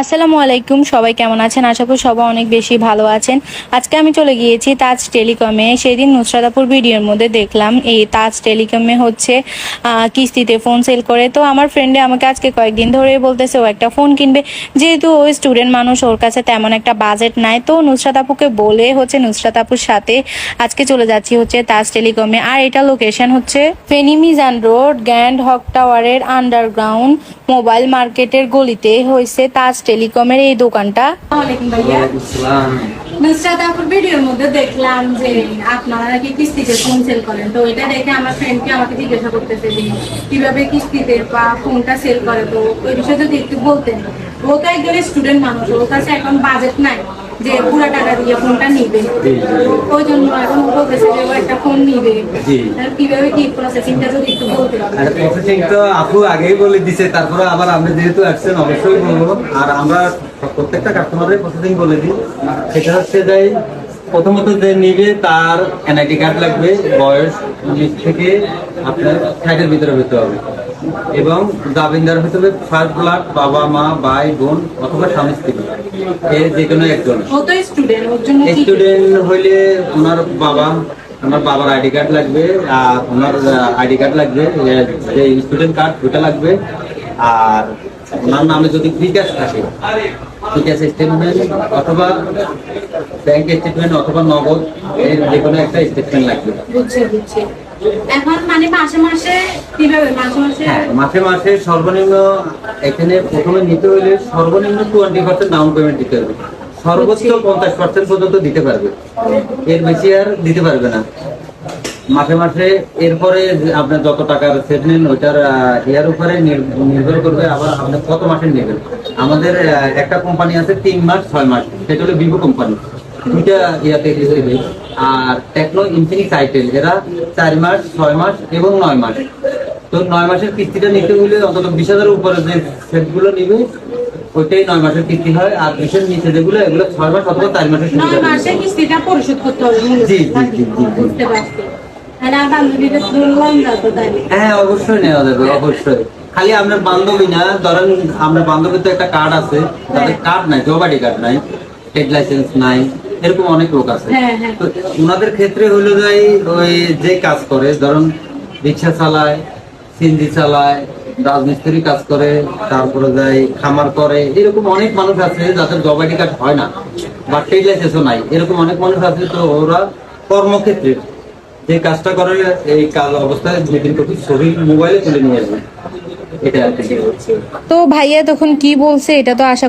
আসসালামু আলাইকুম, সবাই কেমন আছেন? আশা করি সবাই অনেক বেশি ভালো আছেন। আজকে আমি চলে গিয়েছি তাজ টেলিকমে। সেদিন নুসরাতাপুর ভিডিওর মধ্যে দেখলাম, এই তাজ টেলিকমে হচ্ছে কিস্তিতে ফোন সেল করে। তো আমার ফ্রেন্ডে আমাকে আজকে কয়েকদিন ধরে বলতেছে, ও একটা ফোন কিনবে। যেহেতু ওই স্টুডেন্ট মানুষ, ওর কাছে তেমন একটা বাজেট নাই। তো নুসরাত আপুকে বলে হচ্ছে নুসরাত আপুর সাথে আজকে চলে যাচ্ছি হচ্ছে তাজ টেলিকমে। আর এটা লোকেশন হচ্ছে ফেনী মিজান রোড, গ্র্যান্ড হক টাওয়ারের আন্ডারগ্রাউন্ড মোবাইল মার্কেটের গলিতে হয়েছে তাজ টেলিকমের এই দোকানটা। নুসরাত আপুর ভিডিওর মধ্যে দেখলাম যে আপনারা নাকি কিস্তিতে ফোন সেল করেন। তো এটা দেখে আমার ফ্রেন্ডকে আমাকে জিজ্ঞাসা করতেছে যে, কীভাবে কিস্তিতে বা ফোনটা সেল করে? তো ওই বিষয়ে যদি একটু বলতেন। ও তো একজন স্টুডেন্ট মানুষ, ওর কাছে এখন বাজেট নাই যে পুরো টাকা দিয়ে ফোনটা নিবে। ওই জন্য এখন বলতেছে যে নিবে কীভাবে কি প্রসেসিংটা যদি একটু বলতে আর প্রসেসিং তো আপু আগেই বলে দিছে তারপরে আবার আপনি যেহেতু আসছেন অবশ্যই বলব। আর আমরা প্রত্যেকটা কাস্টমারের প্রসেসিং বলে দিই। সেটা হচ্ছে যে প্রথমত যে নিবে তার এনআইডি কার্ড লাগবে বয়স উনিশ থেকে আপনার ষাটের ভিতরে হতে হবে। এবং জামিনদার হতে হবে ফার্স্ট ব্লাড বাবা মা ভাই বোন অথবা স্বামী স্ত্রী। এর যে কোনো একজন স্টুডেন্ট হইলে ওনার বাবা ওনার বাবার আইডি কার্ড লাগবে আর ওনার আইডি কার্ড লাগবে যে স্টুডেন্ট কার্ড ওটা লাগবে। আর ওনার নামে যদি বিকাশ থাকে বিকাশ স্টেটমেন্ট অথবা ব্যাংক স্টেটমেন্ট অথবা নগদ এর যে কোনো একটা স্টেটমেন্ট লাগবে। এখন মানে মাসে মাসে কীভাবে? মাসে মাসে হ্যাঁ মাসে মাসে সর্বনিম্ন এখানে প্রথমে নিতে হলে সর্বনিম্ন টোয়েন্টি পার্সেন্ট ডাউন পেমেন্ট দিতে হবে। সর্বোচ্চ পঞ্চাশ পার্সেন্ট পর্যন্ত দিতে পারবে। এর বেশি আর দিতে পারবে না। মাসে মাসে এরপরে আপনার যত টাকার সেট নেন ওইটার ইয়ার উপরে নির্ভর করবে আবার আপনি কত মাসের নেবেন। আমাদের একটা কোম্পানি আছে তিন মাস ছয় মাস। সেটা হলো ভিভো কোম্পানি দুইটা ইয়াতে আর টেকনো ইনফিনিক্স আইটেল এরা চার মাস ছয় মাস এবং নয় মাস। তো নয় মাসের কিস্তিটা নিতে হলে অন্তত বিশ হাজারের উপরে যে সেটগুলো নিবে ওইটাই নয় মাসের কিস্তি হয় আর বিশের নিচে যেগুলো এগুলো ছয় মাস অথবা চার মাসের নয় দেবে। মাসে কিস্তিটা পরিশোধ করতে হবে জি, জি। বুঝতে পারছি। হ্যাঁ অবশ্যই নেওয়া যাবে অবশ্যই। খালি আপনার বান্ধবী না ধরেন আমরা বান্ধবীর তো একটা কার্ড আছে তাদের কার্ড নাই জব আইডি কার্ড নাই ট্রেড লাইসেন্স নাই এরকম অনেক লোক আছে। হ্যাঁ, হ্যাঁ। তো ওনাদের ক্ষেত্রে হলো যাই ওই যে কাজ করে ধরুন রিক্সা চালায় সিন্দি চালায় রাজমিস্ত্রি কাজ করে, তারপরে যাই খামার করে। এরকম অনেক মানুষ আছে যাদের জব কার্ড হয় না বা ট্রেড লাইসেন্সও নাই। এরকম অনেক মানুষ আছে তো ওরা কর্মক্ষেত্রে যে কাজটা করে, এই কাজ অবস্থায় দুদিন প্রতি ছবি মোবাইলে তুলে নিয়ে আসবে এটা আর কি। তো ভাইয়া তখন কি বলছে, এটা তো আশা